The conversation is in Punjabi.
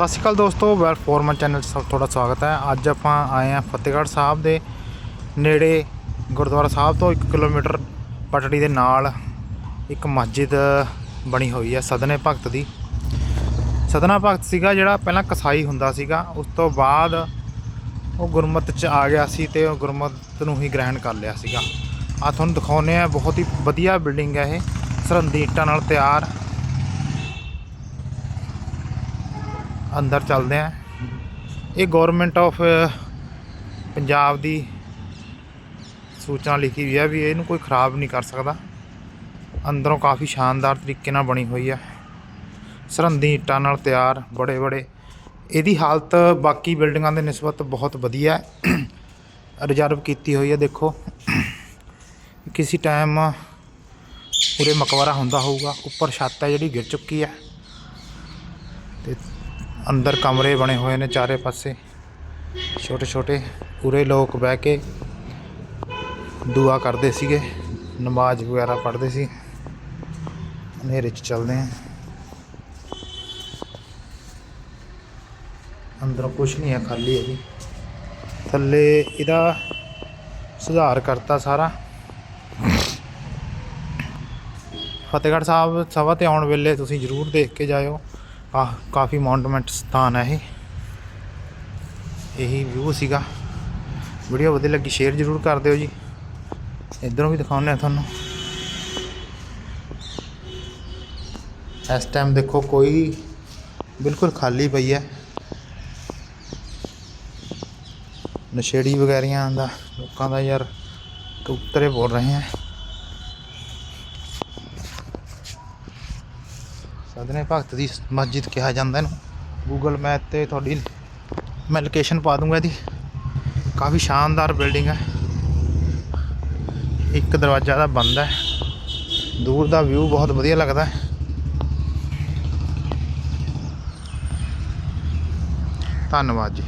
ਸਤਿ ਸ਼੍ਰੀ ਅਕਾਲ ਦੋਸਤੋ, ਵੈਲ ਫੋਰਮਨ ਚੈਨਲ 'ਚ ਸਭ ਤੁਹਾਡਾ ਸਵਾਗਤ ਹੈ। ਅੱਜ ਆਪਾਂ ਆਏ ਹਾਂ ਫਤਿਹਗੜ੍ਹ ਸਾਹਿਬ ਦੇ ਨੇੜੇ ਗੁਰਦੁਆਰਾ ਸਾਹਿਬ ਤੋਂ 1 ਕਿਲੋਮੀਟਰ ਪਟੜੀ ਦੇ ਨਾਲ ਇੱਕ ਮਸਜਿਦ ਬਣੀ ਹੋਈ ਹੈ ਸਦਨੇ ਭਗਤ ਦੀ। ਸਦਨਾ ਭਗਤ ਸੀਗਾ ਜਿਹੜਾ ਪਹਿਲਾਂ ਕਸਾਈ ਹੁੰਦਾ ਸੀਗਾ, ਉਸ ਤੋਂ ਬਾਅਦ ਉਹ ਗੁਰਮਤ 'ਚ ਆ ਗਿਆ ਸੀ ਤੇ ਉਹ ਗੁਰਮਤ ਨੂੰ ਹੀ ਗ੍ਰਹਿਣ ਕਰ ਲਿਆ ਸੀਗਾ। ਆ ਤੁਹਾਨੂੰ ਦਿਖਾਉਂਦੇ ਆ ਬਹੁਤ ਹੀ ਵਧੀਆ ਬਿਲਡਿੰਗ ਹੈ ਇਹ। ਸਰਹੰਦੀ ਇੱਟਾਂ ਨਾਲ ਤਿਆਰ ਅੰਦਰ ਚੱਲਦੇ ਆ। ਇਹ ਗਵਰਨਮੈਂਟ ਆਫ ਪੰਜਾਬ ਦੀ ਸੂਚਨਾ ਲਿਖੀ ਹੋਈ ਹੈ ਵੀ ਇਹਨੂੰ ਕੋਈ ਖਰਾਬ ਨਹੀਂ ਕਰ ਸਕਦਾ। ਅੰਦਰੋਂ ਕਾਫੀ ਸ਼ਾਨਦਾਰ ਤਰੀਕੇ ਨਾਲ ਬਣੀ ਹੋਈ ਹੈ ਸਰਹੰਦੀ ਇੱਟਾਂ ਨਾਲ ਤਿਆਰ, ਬੜੇ ਬੜੇ। ਇਹਦੀ ਹਾਲਤ ਬਾਕੀ ਬਿਲਡਿੰਗਾਂ ਦੇ ਨਿਸਬਤ ਬਹੁਤ ਵਧੀਆ ਹੈ। ਰਿਜ਼ਰਵ ਕੀਤੀ ਹੋਈ ਹੈ ਦੇਖੋ। ਕਿਸੇ ਟਾਈਮ ਪੂਰੇ ਮਕਬਰਾ ਹੁੰਦਾ ਹੋਊਗਾ, ਉੱਪਰ ਛੱਤ ਹੈ ਜਿਹੜੀ, ਗਿਰ ਚੁੱਕੀ ਹੈ। ਤੇ ਅੰਦਰ ਕਮਰੇ ਬਣੇ ਹੋਏ ਨੇ ਚਾਰੇ ਪਾਸੇ। ਛੋਟੇ ਛੋਟੇ ਪੂਰੇ ਲੋਕ ਬਹਿ ਕੇ ਦੁਆ ਕਰਦੇ ਸੀਗੇ, ਨਮਾਜ਼ ਵਗੈਰਾ ਪੜ੍ਹਦੇ ਸੀ। ਹਨੇਰੇ 'ਚ ਚੱਲਦੇ ਆ। ਅੰਦਰੋਂ ਕੁਝ ਨਹੀਂ ਹੈ ਖਾਲੀ ਹੈ ਜੀ। ਥੱਲੇ ਇਹਦਾ ਸੁਧਾਰ ਕਰਤਾ ਸਾਰਾ। ਫਤਿਹਗੜ੍ਹ ਸਾਹਿਬ ਸਭਾ ਤੇ ਆਉਣ ਵੇਲੇ ਤੁਸੀਂ ਜ਼ਰੂਰ ਦੇਖ ਕੇ ਜਾਇਓ। ਕਾਫੀ ਮੌਨੂਮੈਂਟ ਸਥਾਨ ਹੈ ਇਹ। ਇਹੀ ਵਿਊ ਸੀਗਾ। ਵੀਡੀਓ ਵਧੀਆ ਲੱਗੀ ਸ਼ੇਅਰ ਜ਼ਰੂਰ ਕਰ ਦਿਓ ਜੀ। ਇਧਰੋਂ ਵੀ ਦਿਖਾਉਂਦੇ ਆ ਤੁਹਾਨੂੰ। ਇਸ ਟਾਈਮ ਦੇਖੋ, ਕੋਈ ਬਿਲਕੁਲ ਖਾਲੀ ਪਈ ਹੈ। ਨਸ਼ੇੜੀ ਵਗੈਰੀਆਂ ਦਾ, ਲੋਕਾਂ ਦਾ ਯਾਰ ਕਬੂਤਰੇ ਬੋਲ ਰਹੇ ਹੈ ਸਦਨੇ ਭਗਤ ਦੀ ਮਸਜਿਦ ਕਿਹਾ ਜਾਂਦਾ ਇਹਨੂੰ। ਗੂਗਲ ਮੈਪ ਤੇ ਤੁਹਾਡੀ ਮੈਂ ਲੋਕੇਸ਼ਨ ਪਾ ਦੂੰਗਾ ਇਹਦੀ। ਕਾਫੀ ਸ਼ਾਨਦਾਰ ਬਿਲਡਿੰਗ ਹੈ। ਇੱਕ ਦਰਵਾਜ਼ਾ ਦਾ ਬੰਦ ਹੈ। ਦੂਰ ਦਾ ਵਿਊ ਬਹੁਤ ਵਧੀਆ ਲੱਗਦਾ ਹੈ। ਧੰਨਵਾਦ ਜੀ।